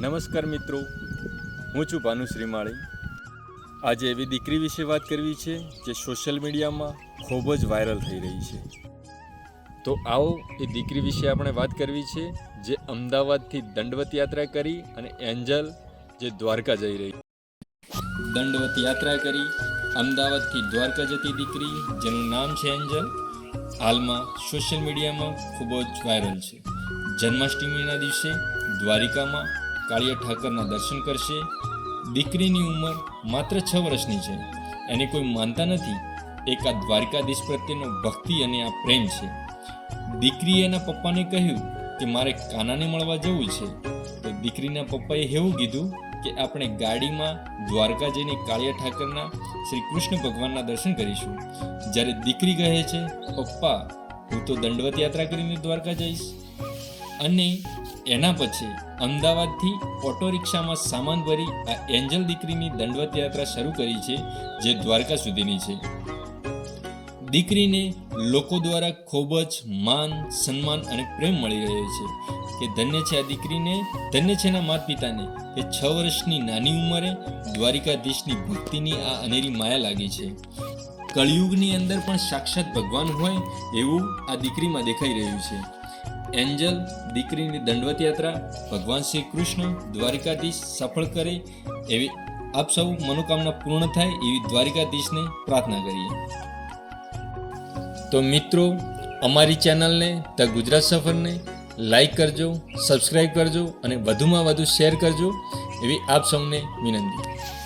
નમસ્કાર મિત્રો. હું છું ભાનુ શ્રીમાળી. આજે એવી દીકરી વિશે વાત કરવી છે જે સોશિયલ મીડિયામાં ખૂબ જ વાયરલ થઈ રહી છે. તો આવો એ દીકરી વિશે આપણે વાત કરવી છે જે અમદાવાદથી દંડવત યાત્રા કરી અને એન્જલ જે દ્વારકા જઈ રહી. દંડવત યાત્રા કરી, અમદાવાદથી દ્વારકા જતી દીકરી, જેનું નામ છે એન્જલ, હાલમાં સોશિયલ મીડિયામાં ખૂબ જ વાયરલ છે. જન્માષ્ટમીના દિવસે દ્વારિકામાં કાળિયા ઠાકરના દર્શન કરશે. દીકરીની ઉંમર માત્ર છ વર્ષની છે. એને કોઈ માનતા નથી. એક આ દ્વારકાધીશ પ્રત્યેનો ભક્તિ અને આ પ્રેમ છે. દીકરીએ એના પપ્પાને કહ્યું કે મારે કાનાને મળવા જવું છે. તો દીકરીના પપ્પાએ એવું કીધું કે આપણે ગાડીમાં દ્વારકા જઈને કાળિયા ઠાકરના શ્રી કૃષ્ણ ભગવાનના દર્શન કરીશું. જ્યારે દીકરી કહે છે, પપ્પા, હું તો દંડવત યાત્રા કરીને દ્વારકા જઈશ. અને એના પછી અમદાવાદથી ઓટો રિક્ષામાં સામાન ભરી આ એન્જલ દીકરીની દંડવત યાત્રા શરૂ કરી છે, જે દ્વારકા સુધીની છે. દીકરીને લોકો દ્વારા ખૂબ જ માન, સન્માન અને પ્રેમ મળી રહ્યો છે કે ધન્ય છે આ દીકરીને, ધન્ય છે એના માતા પિતાને કે છ વર્ષની નાની ઉંમરે દ્વારિકાધીશની ભક્તિની આ અનેરી માયા લાગી છે. કળિયુગની અંદર પણ સાક્ષાત ભગવાન હોય એવું આ દીકરીમાં દેખાઈ રહ્યું છે. એન્જલ, દીકરીની દંડવત યાત્રા ભગવાન શ્રી કૃષ્ણ, દ્વારિકાધીશ સફળ કરે એવી આપ સૌ મનોકામના પૂર્ણ થાય એવી દ્વારિકાધીશને પ્રાર્થના કરીએ. તો મિત્રો, અમારી ચેનલને ધ ગુજરાત સફરને લાઈક કરજો સબસ્ક્રાઈબ કરજો અને વધુમાં વધુ શેર કરજો એવી આપ સૌને વિનંતી.